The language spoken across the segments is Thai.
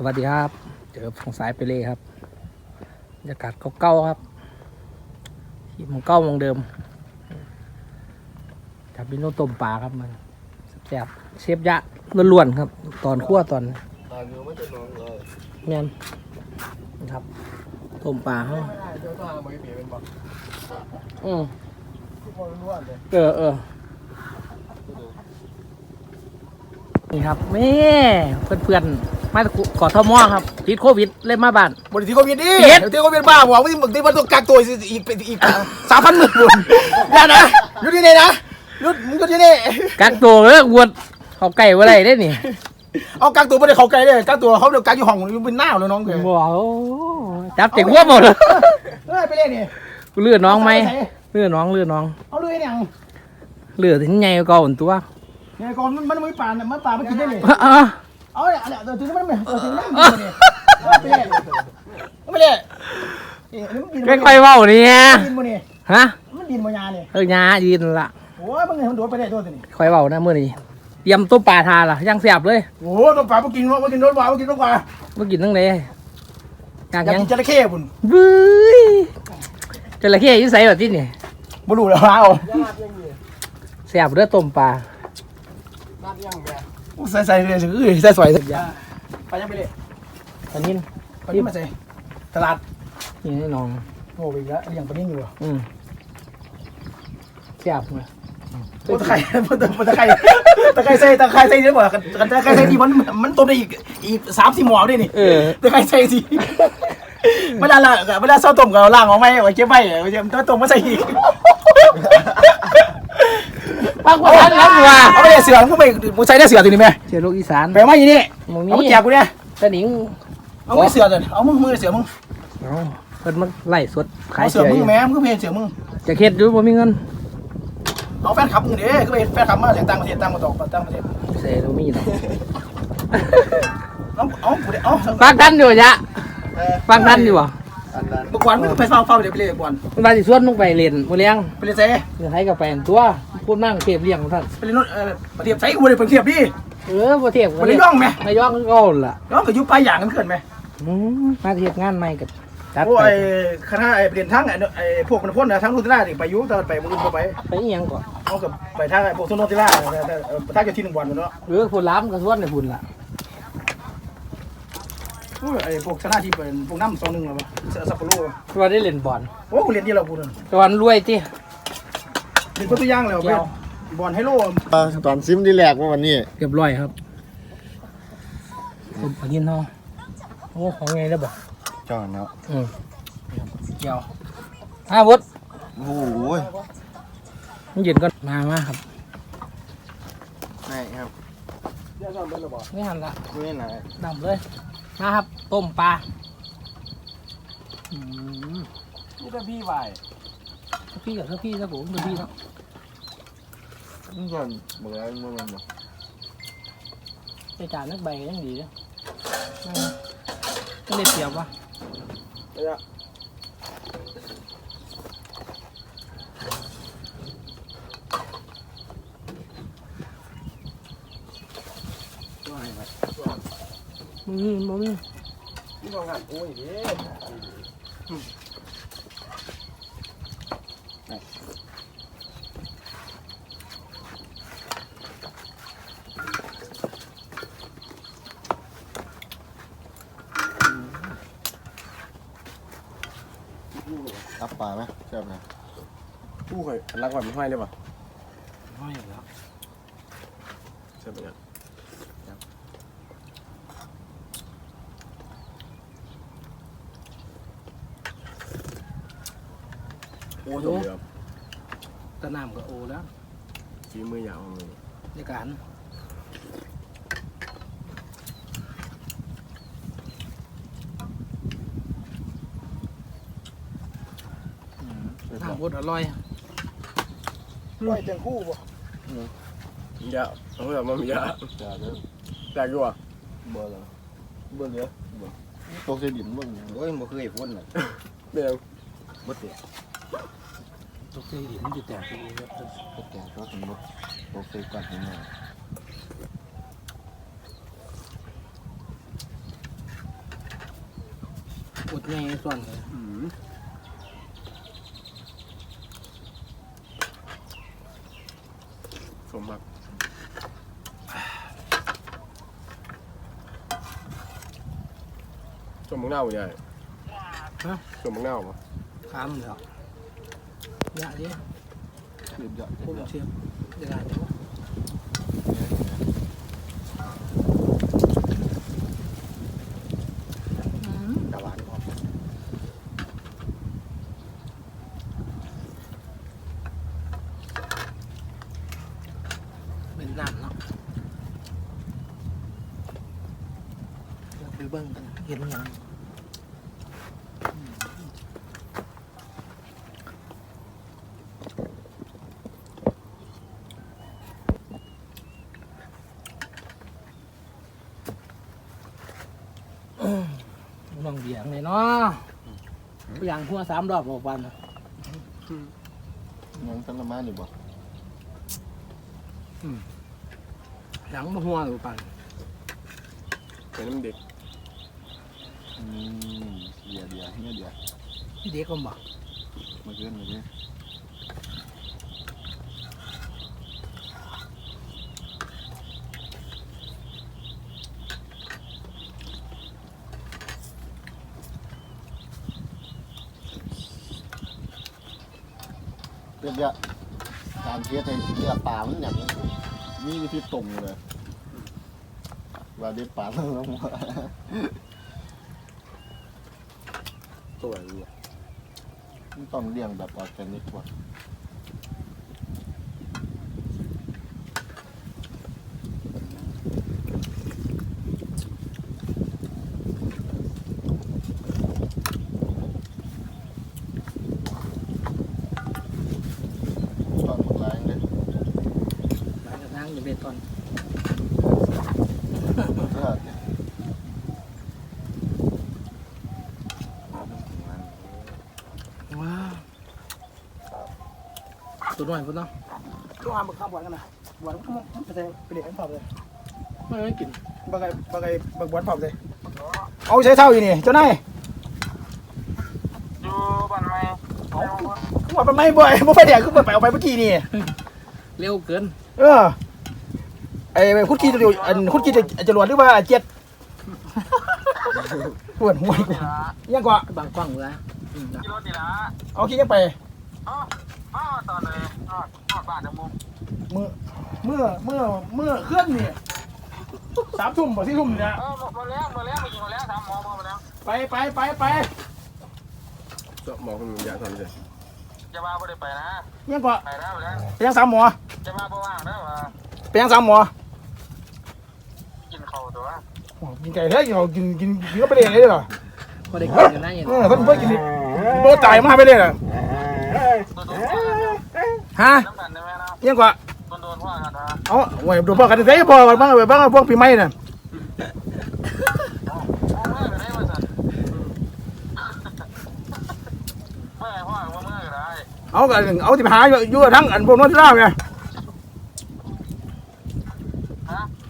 สวัสดีครับเจอฝั่งซ้ายไปเลยครับบรรยากาศเก่าๆครับที่หมองเก้าหมองเดิมจับบินโนต้มปลาครับมันแซ่บๆเชฟยะล้วนๆครับ ตอนคั่วตอนตอนอยู่ไม่จะนอนเลยแม่นนะครับต้มปลาเขาไม่ได้เจ้าตาไม่เปลี่ยนเป็นบอกอืมทุกคนล้วนเลยเออเออนี่ครับแม่เพื่อนๆ มาจากกอทมครับติดโควิดเลยมาบ้านบริษัทโควิดดิเฮ็ดเดี๋ยวที่โควิดบ้าบอกว่ามึงที่มันต้องกักตัวอีกอีกอีกสามพันหมื่นบุญอย่านะหยุดที่นี่นะหยุดมึงหยุดที่นี่กักตัวเลิกวดเขาไก่ว่าไรได้นี่เอากักตัวไม่ได้เขาไกลเลยกักตัวเขาเดี๋ยวกักอยู่ห้องอยู่เป็นหน้าเลยน้องเกยว้าวจับเจ็กหัวหมดเลยเฮ้ยไปเล่นนี่เลือดน้องไหมเลือดน้องเลือดน้องเอาเลยเนี่ยเลือดถึงไงก็อ่อนตัวเนี่ยก่อนมันมันไม่ป่านมันป่ามันกินได้เลย อะอะเอาเนี่ยเนี่ยตัวถึงมันไม่ตัวถึงนั่งอยู่เนี่ยไปเล่นไม่ค่อยเว้าเนี่ยดินมันนี่ฮะมันดินมันยาเนี่ยเออยายินละโอ้ยมึงเห็นมันโดดไปได้ตัวนี้ค่อยเว้านะมื้อนี้เตรียมต้มปลาทานล่ะยังเสียบเลยโอ้โหตัวป่ามากินวะมากินรถวามากินรถวาเมื่กินตั้งไหนอยกอยากยังกินจระเข้บุญบึ้ยจระเข้อยิ่ใส่แบบที่นี่บ่รู้แล้วเอาเสียบเด้อต้มปลา ใส่ใส่เลยสิเอ้ยใส่สวยสิไปยังไปเลยอันนี้ไปนี่มาใส่ตลาดนี่ให้น้องโอ้ยแล้วยังไปนี่อยู่อะอืมเสียบเลยตะไคร้ตะไคร้ตะไคร้ใส่ตะไคร้ใส่ได้บ่กันตะไคร้ใส่ที่มันมันต้มได้อีกอีกสามสี่หม้อด้วยนี่เออตะไคร้ใส่สิเวลาละเวลาเศร้าต้มก็ล้างออกไว้ไว้เก็บไว้ไว้เก็บต้มต้มมาใส่อีก ปักว่าทันแล้วว่าเอาไปเสือมึงไปมึงใส่ได้เสือตัวนี้ไหมเชียร์ลูกอีสานไปมาอย่างนี้หมองนี้เอาไปแจกกูเนี่ยตะหนิงเอาไปเสือเลยเอามึงมือเสือมึงเอาเพิ่นมาไล่สดขายเอาเสืเสีอยมึงอยู่แม่มึงก็เพลเสือมึงจะเฮ็ดอยู่บ่มีเงินเอาแฟนขับมึงเด้ก็ไปแฟนขับมาจากต่างประเทศต่างประเทศต่างประเทศเสียบ่มีดอกเอาเอากูเด้เอาฟังทันอยู่จ้ะฟังทันอยู่บ่เมื่อก่อนมึงไปเฝ้าเฝ้าเดี๋ยวไปเลยก่อนมันว่าสิชวนมึงไปเล่นบ่เลี้ยงไปเลยเซ่เดี๋ยวให้กับแฟนตัว พูดนั่งเทียบเลี้ยงของท่านไปเลยนู่นเออประเทศใส่กูเลยประเทศดิเออบ่เทียบไปเลยย่องไหมไม่ย่องคือเก่าล่ะย่องกับยุบปลายอย่างกันเกินไหมอืมมาเทียบงานใหม่กับจัดโอ้ไปไอ้คณะไอ้เปลี่ยนทั้งไอ้ไอ้พวกมันพ่นนะทั้งรุ่นที่ล่าดิไปยุตอนไปมึงก็ไปไปอีหยังก่อนเอากับไปทางไอ้พวกโซนที่ล่าแต่แต่ทางจะที่หนึ่งวันมันเนาะเออพูดล้ำกับส่วนในพุ่นล่ะไอ้พวกชนะที่เป็นพวกน้ำสองหนึ่งหรอวะซัปโปโรตัวได้เล่นบอลโอ้กูเรียนที่เรากูนั่นตอนรวยติ เรียนตัวย่างแล้วไปบอลไฮโลตอนซิมที่แรกว่าวันนี้เรียบร้อยครับผมไปกินเฮาโอ้ของไงแล้วบ่จอนเนาะอืมเกี่ยวอ่าบดโอ้โหมันยืนก่อนมามาครับนี่ครับนี่หันละนี่ไหนดำเลยมาครับ ต้มปลาอืมนี่ก็พี่ไหว ถ้าพี่กับถ้าพี่ถ้าผมถ้าพี่เนาะนี่ก่อนเบื่อเมื่อวันบ่ไปจานนักใบก็ยังดีนะไม่ได้เสียบวะ มึงนี่มึงนี่ นี่ก็งานโอ้ยเด้ รับปลาไหมเชื่อไหมผู้เคยรักแบบไม่ห้อยเลยป่ะห้อยแล้วใช่ไหมโอ้โหตะน้ำก็โอแล้วฝีมือยาวเลยในการ น้ำบดอร่อยร้อยเต็งคู่ป่ะ dạ không phải mâm dạ จ้าเด้อ dạ cái à เบื่อแล้วเบื่อเยอะตกใส่ดินบ้างโอ้ยบ่เคยพ่นเลย đây không บ่เตะตัวเคยเห็นมันจะแตกไปเองครับบ่แก่ก็ถึงบ่ตกใส่กัดนิดหน่อยอุดไงส่วนเลย อืมสมครับสมมังเน่าใหญ่ฮะ สมมังเน่าปะขามเหรออยาดิเสียบเยอะพุ่มเชียบเดี๋ยวได้อืม ตะวันออก เป็นน้ำเนาะ เดี๋ยวไปเบิ่งกันเห็นหยังอืมน้องเบียงเลยเนาะเบียงหัวสามรอบออกวันน่ะยังตั้งละมาอยู่บ่หลังมาหัวหรือปันเป็นน้ำเด็กอื มเดียวเดียวเงี้ยเดียวพี่เด็กก็บอกมาเกินมาเนี่ยเรียบเยอะการเทสในเรือปลามันอย่างนี้มีวิธีตรงเลยว่าเด็ดปลาแล้วลง สวอะไรเลยมันต้องเลี้ยงแบบออร์แกนิกกว่า ตอนหมดแรงเลย หลังจากนั้นอย่าไปตอน เพื่อ ว้าว ตัวน้อยพุ่นเนาะก็หาบักข้าวหวานกันนะหวานก็มันไปใส่ไปเด็กกันเผาเลยไม่ไม่กินบักไก่บักไก่บักหวานเผาเลยเอาใช้เท่าอยู่นี่เจ้านายอยู่บ้านใหม่เอาหวานมันไม่บ่อยบ่ไปเด็กก็ไปเอาไปเมื่อกี้นี่เร็วเกิน เออไอ้คุดกี้จะอยู่อันคุดกี้จะจรวดหรือว่าเจ็ดปวดหัวอีกนี่ละยังกว่าบางกว้างเลยอืมจ้ะขี่รถนี่ละเอาขี้ยังไป อ๋ออ๋อตอนเลยนอดนอดบ้านทั้งมุมมือเมื่อเมื่อเมื่อเคลื่อนนี่สามทุ่มบ่สี่ทุ่มเนี่ยเออมาแล้วมาแล้วมากินมาแล้วทำหมอมาแล้วไปไปไปไปจะหมอคนมันยาทำเลยจะมาบ่ได้ไปนะยังกว่าไปแล้วแล้วไปยังสามหมอจะมาบ่ว่างแล้วว่าไปยังสามหมอกินข้าวตัวโอ้กินไก่เฮ้ยเรากินกินกินก็ไปเรื่อยเลยเหรอพอได้กินกันนะอย่างเออเพิ่นเพิ่นกินโบตายมาไปเลยเหรอตัวโดน ฮะน้ำกันได้ไหมนะยังกว่าตัวโดนพ่อกันนะเอาไว้ดูพ่อกันได้พ่อบ้างบ้างพวกปีใหม่น่ะพ่อเมื่อก็ได้มาสั่นเมื่อพ่อเมื่อก็ได้เอากันเอาที่หาอยู่ทั้งอันพวกนนทิล่าไงฮะ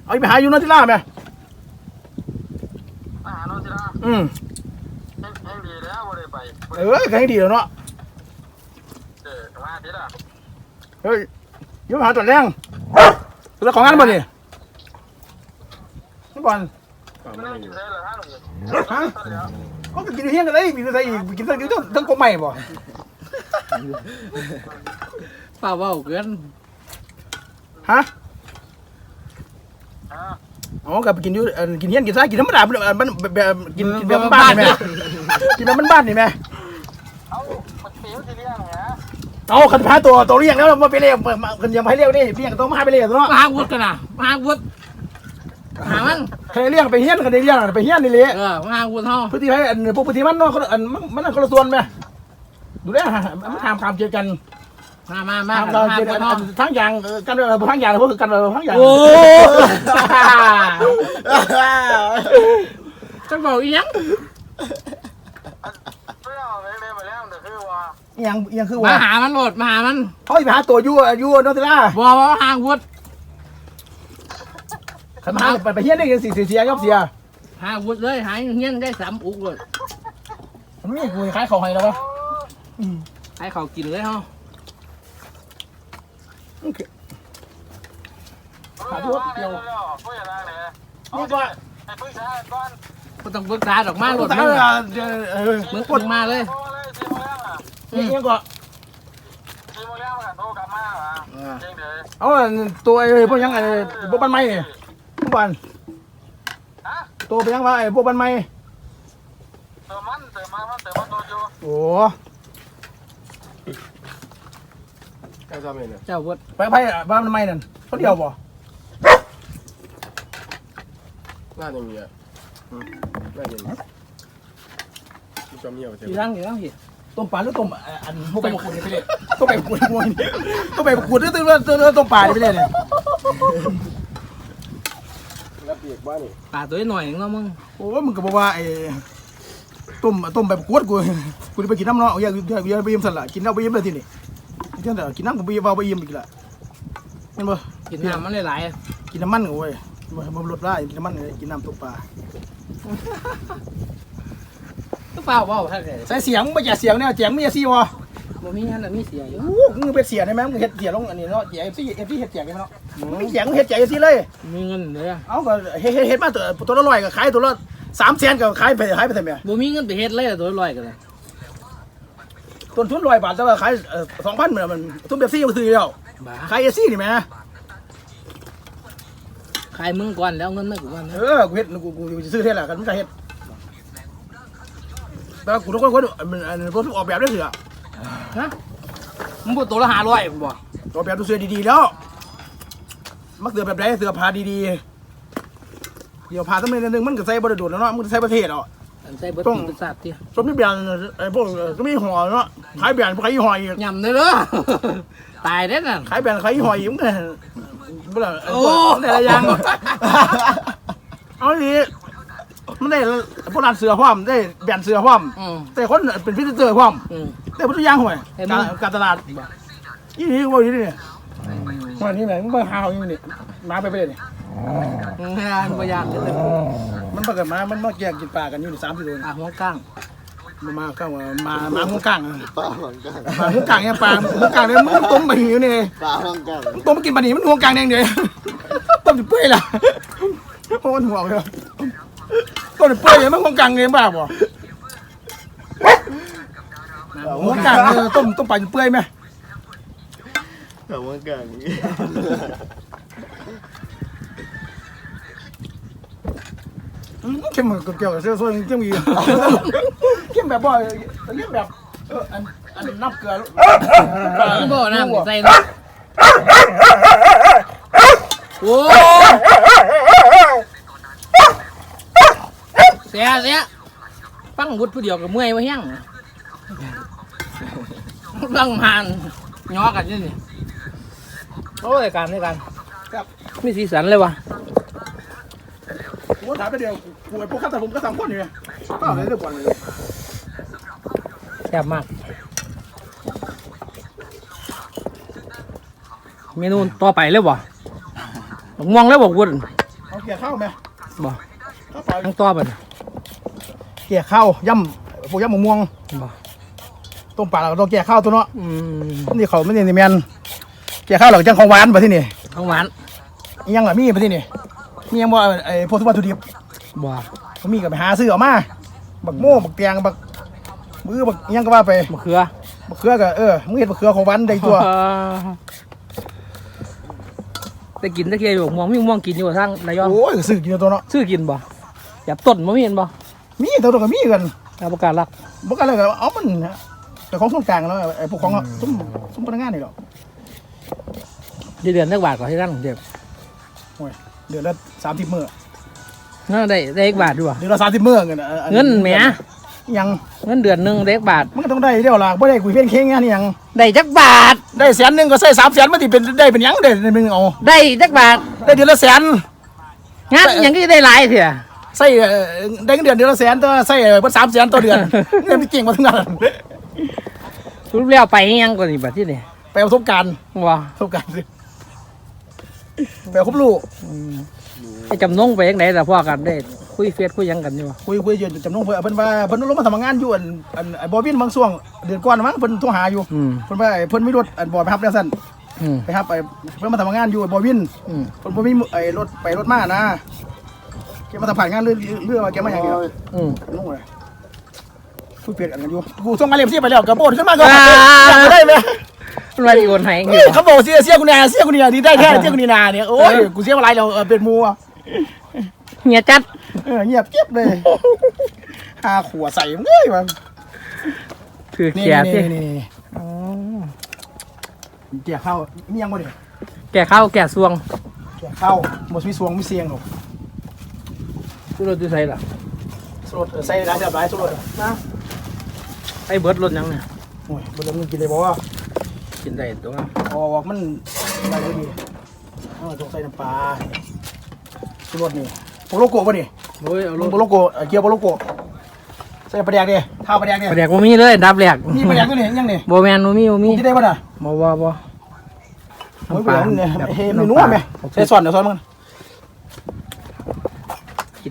เอาไปหาอยู่นนทิล่าไงอาหารโนสิละอืมแห้งดีแล้วบ่ได้ไปเออแข็งดีแล้วเนาะเออมาทีละ เฮ้ยอยู่หาตัวแรงแล้วของงานบ่นี่นี่บอลความไม่ไม่ได้อกินยู่ใส่ละท่านหนุ่มฮะตอนแล้วเขาก็กินเฮี้ยงกันเลยกินอะไรอีกกินทั้งทั้งทั้งกบใหม่บ่เปล่าเปล่าเกินฮะอ่าอ๋อกับกินอยู่กินเฮี้ยงกินซ้ายกินธรรมดามันแบบกินกินแบบบ้านๆนี่แม่กินแบบบ้านๆนี่แม่ เอามันเสียวทีเรียงนะ เอาขันพาตัวตัวเรียกแล้วมาไปเรียกขันยังไปเรียกนี่เรียกต้องมาไปเรียกเนาะมาหาวุฒิกันนะมาหาวุฒิหามันใครเรียกไปเฮี้ยนใครเรียกไปเฮี้ยนนี่เลยเออมาหาวุฒิเฮาพื้นที่ให้อันพวกพื้นที่มันเนาะอันมันคนละส่วนไหมดูได้มันทำความเจอกันมามามาทำหาเราวุเจอฒิกันเฮาทั้งอย่างกันเลยทั้งอย่างพวกคือกันเลยทั้งอย่างโอ้จะบอกอีหยัง ไม่เอาเลยเลยไปแล้วแต่คือว่า อ ย่างอย่างคือมาว่าหามันโหลดมาหามันเขาไปหาตัวยูยูนอติล่าบอกว่าหาวุฒิขันมาไปไปเฮี้ยนได้ยังสี่เสียยอบเสียหาวุฒิเลยหาเงี้ยได้สามอุกเลยมันมีกูขายของให้แล้ววะให้เขากินเลยเฮาขาดทุกเดียวพูดอะไรเนี่ยนี่ก็ให้พึ่งช้าก่อนบ่ต้องเบิกษาดอกมาโลดตามึงเออะเออมึงกดมาเลย นี่ยังก็สี่โมงแล้วกันโทรกลับมาอะเจ๊งเด้อเอาตัวไอ้พวกยังไอ้พวกบ้านไม้เนี่ยพวกบ้านฮะตัวไปยังว่าไอ้พวกบ้านไม้เติมมันเติมมันมันเติมมันโดนอยู่โอ้ใกล้ทำเองเนี่ยเจ้าเบิดไปไปบ้านไม้นั่นคนเดียวบ่น่าจะมีอะอืมน่าจะมีมีจอมเหี่ยวเต็มอยู่ทางอยู่ทางพี่ ต้มปลาหรือต้มอันพวกไปประกวดไปเลยต้มไปประกวดมวยต้มไปประกวดหรือต้มปลาไปเลยเนี่ยแล้วเปียกบ้านนี่ปลาตัวน้อยๆเนาะมึงโอ้มึงก็บอกว่าไอ้ต้มต้มไปประกวดกูกูไปกินน้ำเนาะอย่าอย่าอย่าไปยิ้มสั่นละกินน้ำไปยิ้มเลยทีนี่กินน้ำกินน้ำกูไปยิ้มไปยิ้มอีกละเห็นบ่กินน้ำมันหลายกินน้ำมันโอ้ยบ่บ่ลดได้กินน้ำมันกินน้ำต้มปลา ๆก็เปล่าเปล่าถ้าเกิดใส่เสียงไม่จ่าเสียงเนี่ยเสียงไม่จ่าซี่วะบ่มีอันนั้นมีเสียอยู่โอ้มึงเป็นเสียได้ไหมมึงเฮ็ดเสียลงอันนี้เนาะเสียเอฟซีเอฟซีเฮ็ดเสียงได้ไหมเนาะมึงเสียงเฮ็ดเสียเอฟซีเลย มีเงินเด้อเอาก็เฮ็ดเฮ็ดเฮ็ดมาตัวตัวละร้อยก็ขายตัวละสามแสนก็ขายไปขายไปทำไมบ่มีเงินไปเฮ็ดเลยอะตัวลอยกันเลยต้นทุนร้อยบาทแต่ว่าขายสองพันเหมือนมันทุนเบปซี่มันซื้อแล้วบ้าขายเอฟซีนี่แหมขายมึงก่อนแล้วเงินไม่กูก่อนเอนะอกูเฮ็ดกูกูจะซื้อเท่าไหร่กันมึงจะเฮ็ด แต่ว่ากูทุกคนคนมันอันพวกออกแบบได้เสือฮะมึงบ่ตัวละ500บ่ออกแบบตัวเสือดีๆแล้วมักเสือแบบไหนเสือผ้าดีๆเดี๋ยวผ้าตั้งแต่นึงมันก็ใส่บริโดดแล้วเนาะมันใส่ประเทศอะ อันใส่เบิดต้องเป็นสัตว์ที่สมนี่เบียนไอ้พวกก็มีห่อเนาะขายเบียนขายยี่ห้ออีกยำเด้อเด้อ ตายเด้อนั่นขายเบียนขายยี่ห้ออีกมันก็บ่ล่ะโอ้ แต่ละอย่าง เอาดี มันได้พวกร้านเสือพร้อมได้เบียนเสือพร้อมอืมแต่คนเป็นพิเศษเตอร์พร้อมอืมได้พุทธอย่างห่วยเห็นมั้กายรการตลาดยี่นี่ว่าอยู่นี่เนี่ยวันนี้ไหนมึงไปหาเอาอยู่นี่มาไปไปเลยนี่งานบ่ยากเด้อมันปกติมามันมาแยกกินปลากันอยู่นี่สามสี่โลอะหัวก้างมามาเข้ามามามาหมูกลางอะปลาหลังกันมาหมูกลางเนี่ยปลาหมูกลางเนี่ยมันต้มไปอยู่นี่ ปลาหลังกันมันต้มมากินปลาหนีมันหัวกลางแดงเดียวต้มจะเปื่อยล่ะเพราะมันหัวเลย ต้มจะเปื่อยเลยมันหัวกลางเลยบ้าบ่หัวกลางเนี่ยต้มต้มปลาจะเปื่อยไหมแต่ว่ากันอืมเข้มเหมือนกับเกี่ยวกับเสื้อโซ่เข้มอีกเข้มแบบบ่เข้มแบบเอออันอันนับเกลือมึงบ่น้ำใส่นะโอ้เสียเสียฟังวุฒิผู้เดียวกับเมื่อยมาเฮี้ยงฟังมันย้อกันนี่นี่โอ้ยการในการครับมีสีสันเลยวะกูถามไปเดียวกูไอ้พวกข้าแต่ผมก็สามคนอยู่ไงก็เอาเลยเรื่องบอลเลยแซ่บมาก เมนูต่อไปเลยวะบักม่วงแล้วบอกวุ้นเอาเกี่ยข้าวไหมบ่ข้าวปลาทั้งต่อไป เกี่ยข้าวย่ำพวกย่ำมะม่วงบ่ต้มปลาเราต้องเกี่ยข้าวตัวเนาะอืมนี่เขาไม่ได้นี่แมนเกี่ยข้าวเราจังของหวานมาที่นี่ของหวานอิหยังล่ะมีมาที่นี่มีหยังบ่ไอ้พวกวัตถุดิบบ่เขามีก็ไปหาซื้อออกมาบักโม่บักเตียงบักมือบักอิหยังก็ว่าไปมะเขือบักเขือก็เออมึงเห็นบักเขือของหวานได้ตัวได้กินได้เคียอยู่บักม่วงมีบักม่วงกินอยู่ทางระยองโอ้ยซื้อกินตัวเนาะซื้อกินบ่อย่าต้นบ่มีเห็นบ่ มีตัวตัวก็มีกันเอาประกาศรักบ่กันเลยก็เอามันนะแต่ของส่วนกลางแล้วไอ้พวกของซุ้มซุ้มพนักงานนี่หรอกเดือนนักบาทกว่าที่นั่นเดี๋ยวโอ้ยเดือนละสามสิบมื้อนั่นได้ได้อีกบาทด้วยเดือนละสามสิบมื้อเงินอะเงินแหมยังเงินเดือนหนึงได้อีกบาทมันก็ต้องได้เดียวล่ะบ่ได้คุยเพี้ยนเค้งงานนี่ยังได้จักบาทได้แสนหนึงก็ใส่สามแสนมันสิเป็นได้เป็นหยังได้หนึงเอาได้จักบาทได้เดือนละแสนงานอิหยังก็จะได้หลายเถอะ ใส่เอ่อได้เงินเดือนเดือนละแสนตัวใส่เบิดสามแสนต่อเดือนเงินมันเก่งกว่าทั้งนั้นรูปแล้วไปอิหยังก่อนนี่บัดที่นี่ไปประสบการณ์ว่าประสบการณ์สิไปครบลูกไอ้จำนงไปยังไหนแต่พ่อกันได้ คุยเฟซคุยหยังกันอยู่คุยคุยอยู่จำนงเพิ่นเพิ่นว่าเพิ่นลงมาทำงานอยู่อันอันไอ้บอวินบางช่วงเดือนก่อนมั้งเพิ่นโทรหาอยู่อืมเพิ่นว่าไอ้เพิ่นมีรถอันบอไปรับแล้วสั่นอืมไปรับไอ้เพิ่นมาทำงานอยู่ไอ้บอวินอืมเพิ่นบ่มีไอ้รถไปรถมานะ แกมาทำผ่านงานเรื่องเรื่องว่าแกมาอย่างเดียวอืมนุ่งเลยคุยเปลี่ยนกันอยู่กูส่งมาเรียบเสียไปแล้วกระโปดขึ้นมาก็อ่าอยากได้ไหมมันมาดีโอนให้เฮ้ยเขาบอกเสียเสียกูเนี่ยเสียกูเนี่ยดีได้แค่เสียกูนี่นาเนี่ยโอ้ยกูเสียอะไรเราเออเป็นมูอะเฮียจัดเออเงียบเก็บเลยหาขวดใส่มึงเอ้ยมันถือนี่แก่นี่ที่นี่นี่อ๋อเกี่ยเข้ามียังบ่เนี่ยแก่ข้าวแก่ซวงเกี่ยเข้าหมดมีสวงมีเสียงหรอก สุรถอยู่ไสล่ะสลดใส่ร้ายจับร้ายสลดนะไอ้เบิร์ดรถยังเนี่ยโอ้ยบ่ได้มึงกินเลยบอกว่ากินได้ตัวออกมันอะไรก็ดีเออต้องใส่น้ำปลาสลดนี่โปโลโกะป่ะนี่โอ้ยเอารมึงโปโลโกะเกียวโปโลโกะใส่ปลาแดกดิข้าวปลาแดกดิปลาแดกบ่มีเลยดับแหลกนี่ปลาแดกตัวนี้ยังนี่บ่แม่นบ่มีบ่มีกินได้ป่ะน่ะบ่บ่บ่โอ้ยปลาเนี่ยเฮ้ยมันนัวไหมใส่ซอนเดี๋ยวซอนมึง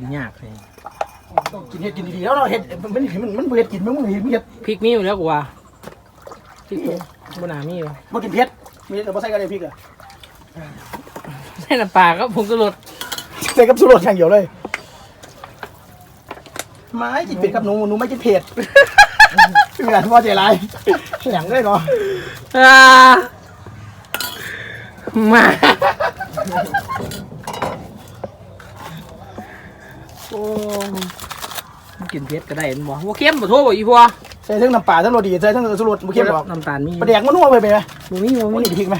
กินยากเลยต้องกินเห็ดกินดีๆแล้วเนาะเห็ดมันมันมันมันเห็ดกินมึงมึงเห็ดมึงเห็ดพริกมีอยู่แล้วกูว่าพริกบ่น่ามีอยู่บ่กินเผ็ดมีแต่บ่ใส่กระเทียมพริกอะใส่น้ำปลาครับผมก็รสใส่กับสุรสอย่างเดียวเลยไม่กินเผ็ดครับหนูหนูไม่กินเผ็ดคือการพ่อใจร้ายอย่างเลยเนาะอ่ามา โอ้มันกินเผ็ดก็ได้แม่นบ่บ่เค็มบ่โทษบ่อีพัวใส่ทั้งน้ำปลาทั้งโรดีใส่ทั้งสุรสบ่เค็มหรอกน้ำตาลมีปลาแดกมันนัวไปไปไหมบ่มีบ่มันมีนี่พริกไหม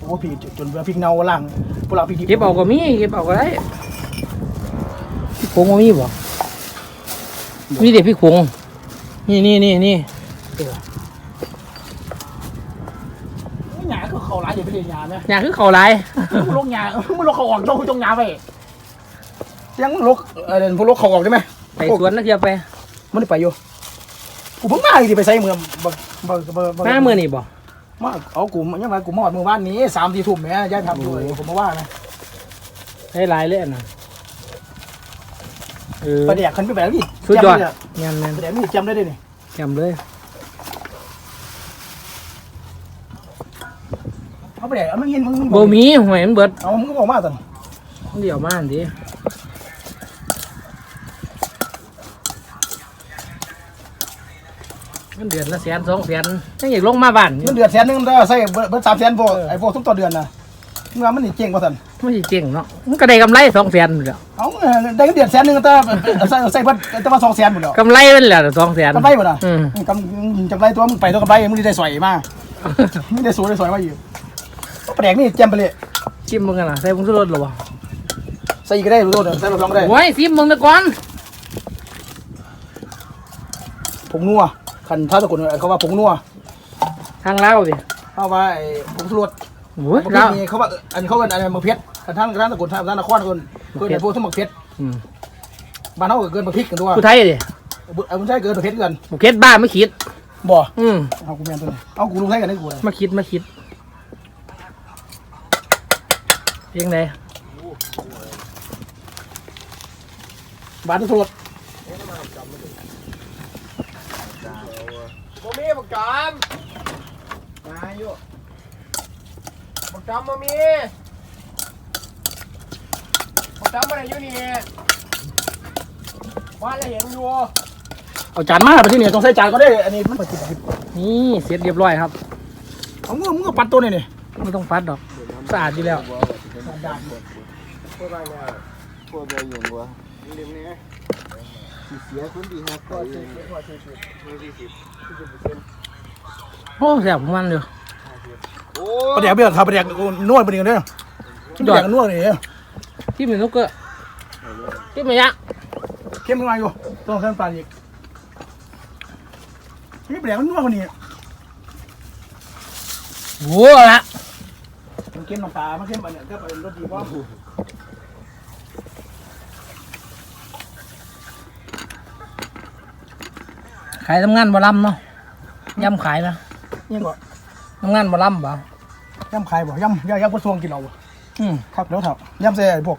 โอ้พริกจนพริกเน่าล่างพวกเราพริกดิบเก็บเอาก็มีเก็บเอาก็ได้พี่คงบ่มีบ่มีเด็กพี่คงนี่นี่นี่นี่ หยาก็ เขาหลายเดี๋ยวไปเรียนหยาไหมอย่างคือเขาหลายมึงลกหยามึงลกเขาออกต้องจงหยาไปยังมึงลกเออเดี๋ยวพวกลกเขาออกได้ไหมไปสวนนักเที่ยวไปมันได้ไปอยู่กูเพิ่งมาอีกทีไปใส่เมืองบ่บ่บ่บ่หน้ามือนี่บ่มาเอากูยังไงกูมาหอดมือบ้านนี้สามสี่ทุ่มแม่ย้ายทำอยู่ผมมาว่านะได้หลายเลยอันน่ะเออประเดี๋ยวคันไปแบบนี้สุดยอดจำไเลยแม่นแม่นประเดี๋ยวนี่จำได้ด้วยนี่จำเลย เอาประเดี๋ยวเอามึงยินมึงบ่มีหวยมันเบิดเอามึงก็บอกมาสั่นมันเดี๋ยวมาอันดิมันเดือนละแสนสองแสนยังอยากลงมาบ้านอยู่มันเดือดแสนหนึงแต่ใส่เบิดสามแสนพวกไอ้พวกทุกต่อเดือนนะมึงว่ามันนี่เก่งกว่าสั่นไม่ใช่เจ๋งเนาะมันก็ได้กำไรสองแสนหมดแล้วเอาได้เงินเดือนแสนหนึงแต่ใส่ใส่เพิ่นแต่ว่าสองแสนหมดแล้วกำไรมันแหละสองแสนกำไรหมดอะอืม กำกำไรตัวมึงไปตัวกำไรมึงได้สวยมามึงได้สวยได้สวยมาอยู่ ประเดี๋ยวนี่จำไปเลยชิมมึงกันล่ะใส่ผงชูรสหรอวะใส่อีกก็ได้รู้ตัวใส่รถลองก็ได้โอ้ยซิมมึงตะก่อนผงนัวคันถ้าสกุลเขาว่าผงนัวทางเล่าวสิเขาว่าไอ้ผงชูรสโอ้ยบางเล่าว ทีเขาว่าอันนี้เขาเป็นอะไรมังเพชรคันท่านท่านสกุลท่านท่านนครคนเกินไอ้พวกทุ่งมังเพชรอืม บ้านเขาก็เกินมังพริกกันตัวผู้ไทยดิไอ้คุณใช่เกินมังเพชรกันบุเก็ตบ้าไม่คิด บ่อืมเอากูแมนตัวนี้เอากูลุงใช้กันได้กูเลยมาคิดมาคิด เพียงใดบ้านทุกทุกบ่มีบักจอมมาอยู่บักจอมบ่มีบักจอมบ่ได้อยู่นี่ว่าแล้วเห็นอยู่เอาจานมาไปที่นี่ต้องใส่จานก็ได้ อันนี้มันปัดจิบนี่เสร็จเรียบร้อยครับ เอามึงมึงก็ปัดตัวนี่นี่ไม่ต้องปัดดอก สะอาดอยู่แล้ว พวกเดียวอยู่วะสิเสียคนดีครับก็สิโอ้แซ่บของมันอยู่โอ้ประเดี๋ยวเบี้ยทำประเดี๋ยวนวดประเดี๋ยวเด้อประเดี๋ยวนวดนี่ที่มันนุกเกอร์ที่มันยะเข้มขึ้นมาอยู่ต้องใส่น้ำตาลอีกนี่ประเดี๋ยวมันนวดคนนี้โว้ละำเข้มน้ำปลามันเข้มอันเนี้ยถ้าเป็นรสดีก็ขายทำงานบ่ลำเนาะย่ำขายนะนี่ก็ทำงานบ่ลำเปล่ย่ำขายบ่ย่ำย่ำย่ำกระทรวงกินเอาบ่อืมครับเดี๋ยวถอะย่ำใส่พวก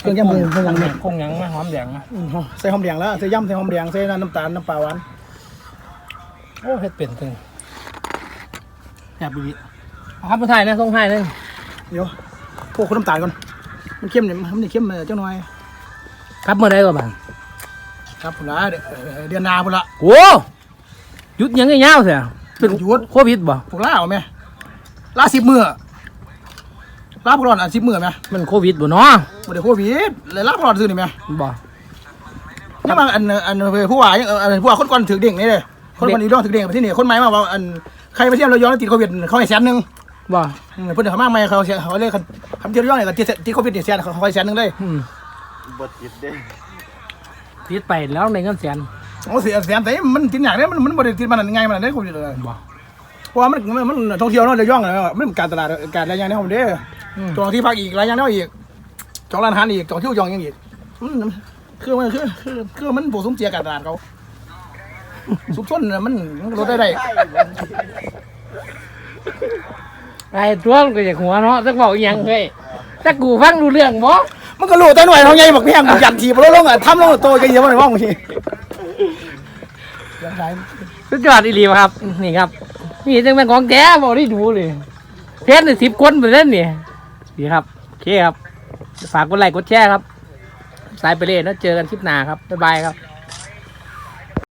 เครื่องย่ำมือเครื่องยำมือคงยังมาหอมแดงมาอืมใส่หอมแดงแล้วใส่ย่ำใส่หอมแดงใส่น้ำตาลน้ำปลาหวานโอ้เฮ็ดเป็นตึงแบบนี้ เอาครับผู้ไทยนะทรงไทยนึงเดี๋ยวพวกคนน้ำตาลก่อน มันเข้มเนี่ยมันจะเข้มเออจังหน่อย ครับเมื่อใดก็บ้างครับพุ่นละเดือนเอ่อเดือนหนาพุ่นละ โอ้หยุดยังไงยาวเสียเป็นหยุด โควิดบ่ พวกล่าเอาไหมล่าสิบมือล่าพวกเราอะสิบมือไหมมันโควิดบ่เนาะบ่ได้โควิดเลยล่าพวกเราซื้อนี่ไหมบ่ นี่มาอันอันผู้ว่าอันผู้ว่าคนก่อนถือเด้งนี่เลยคนก่อนอีดองถือเด้งไปที่นี่คนใหม่มาว่าอันใครไปเที่ยวระยองแล้วติดโควิดเขาให้แสนหนึ่ง บ่อืมเพิ่นเขามากไหมเขาเสียเขาเลยคำเที่ยวระยองเนี่ยก็ติดติดโควิดเนี่ยแสนเขาให้แสนหนึ่งเลยอืมบดจิตเด้พิษไปแล้วในเงินแสนโอ้เสียแสนแต่มันติดอย่างนี้มันมันบริติดมันง่ายมันได้โควิดเลยบ่เพราะว่ามันมันมันท่องเที่ยวเนาะระยองเนาะมันเป็นการตลาดการรายงานในห้องเด้อืมจองที่พักอีกรายงานเนาะอีกจองร้านอาหารอีกจองที่จองยังอีกอืมคือมันคือคือคือมันผสมเจียการตลาดเขาสุกชนน่ะมันมันลดได้ได้ ไอ้ตัวมันก็อยากหัวเนาะจักบอกอีหยังเฮ้ยจักกูฟังรู้เรื่องบ่มันก็รู้แต่หน่วยเขาไงบอกพี่แฮมยันทีบลงอะทำลงโตกันเยอะมันว่างบางทียังไงสุดยอดอีหลีครับ นี่ครับนี่จังเป็นของแท้บ่ได้ดูเลยเพชรนี่สิบคนไปเล่นนี่นี่ครับโอเคครับ ฝากกดไลค์กดแชร์ครับ สายไปเลยแล้วเจอกันคลิปหน้าครับบ๊ายบายครับ